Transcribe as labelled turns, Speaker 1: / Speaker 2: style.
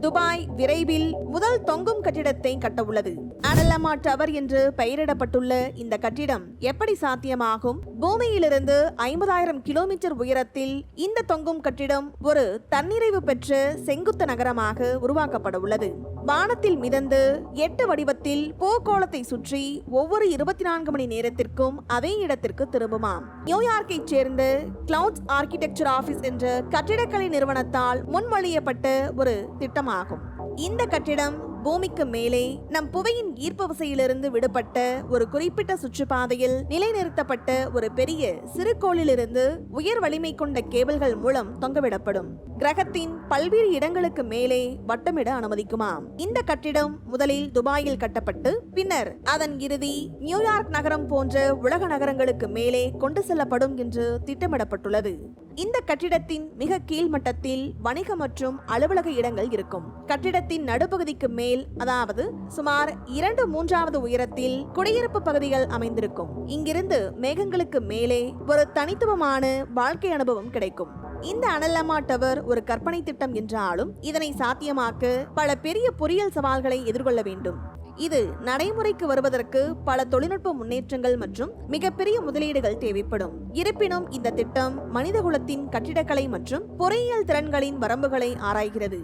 Speaker 1: Dubai விரைவில் முதல் தொங்கும் கட்டிடத்தை கட்டவுள்ளது. அனலமா டவர் என்று பெயரிடப்பட்டுள்ள இந்த கட்டிடம் எப்படி சாத்தியமாகும்? பூமியிலிருந்து ஐம்பதாயிரம் கிலோமீட்டர் உயரத்தில் இந்த தொங்கும் கட்டிடம் ஒரு தன்னிறைவு பெற்ற செங்குத்து நகரமாக உருவாக்கப்பட உள்ளது. வானத்தில் மிதந்து எட்டு வடிவத்தில் போர்க்கோளத்தை சுற்றி ஒவ்வொரு இருபத்தி நான்கு மணி நேரத்திற்கும் அதே இடத்திற்கு திரும்புமாம். நியூயார்க்கைச் சேர்ந்த கிளவுட்ஸ் ஆர்கிடெக்சர் ஆபீஸ் என்ற கட்டிடக்கலை நிறுவனத்தால் முன்மொழியப்பட்ட ஒரு திட்டமாகும். இந்த கட்டிடம் பூமிக்கு மேலே நம் புவையின் ஈர்ப்பு விசையிலிருந்து விடுபட்ட ஒரு குறிப்பிட்ட சுற்றுப்பாதையில் நிலைநிறுத்தப்பட்ட ஒரு பெரிய சிறுகோளிலிருந்து உயர் வலிமை கொண்ட கேபிள்கள் மூலம் தொங்கவிடப்படும். கிரகத்தின் பல்வேறு இடங்களுக்கு மேலே வட்டமிட அனுமதிக்குமாம். இந்த கட்டிடம் முதலில் துபாயில் கட்டப்பட்டு பின்னர் அதன் இறுதி நியூயார்க் நகரம் போன்ற உலக நகரங்களுக்கு மேலே கொண்டு செல்லப்படும் என்று திட்டமிடப்பட்டுள்ளது. இந்த கட்டிடத்தின் மிக கீழ்மட்டத்தில் வணிக மற்றும் அலுவலக இடங்கள் இருக்கும். கட்டிடத்தின் நடுப்பகுதிக்கு மேல் அதாவது சுமார் இரண்டு மூன்றாவது உயரத்தில் குடியிருப்பு பகுதிகள் அமைந்திருக்கும். இங்கிருந்து மேகங்களுக்கு மேலே ஒரு தனித்துவமான வாழ்க்கை அனுபவம் கிடைக்கும். இந்த அனல்லமா டவர் ஒரு கற்பனை திட்டம் என்றாலும் இதனை சாத்தியமாக்க பல பெரிய பொறியியல் சவால்களை எதிர்கொள்ள வேண்டும். இது நடைமுறைக்கு வருவதற்கு பல தொழில்நுட்ப முன்னேற்றங்கள் மற்றும் மிகப்பெரிய முதலீடுகள் தேவைப்படும். இருப்பினும் இந்த திட்டம் மனிதகுலத்தின் கட்டிடக்கலை மற்றும் பொறியியல் திறன்களின் வரம்புகளை ஆராய்கிறது.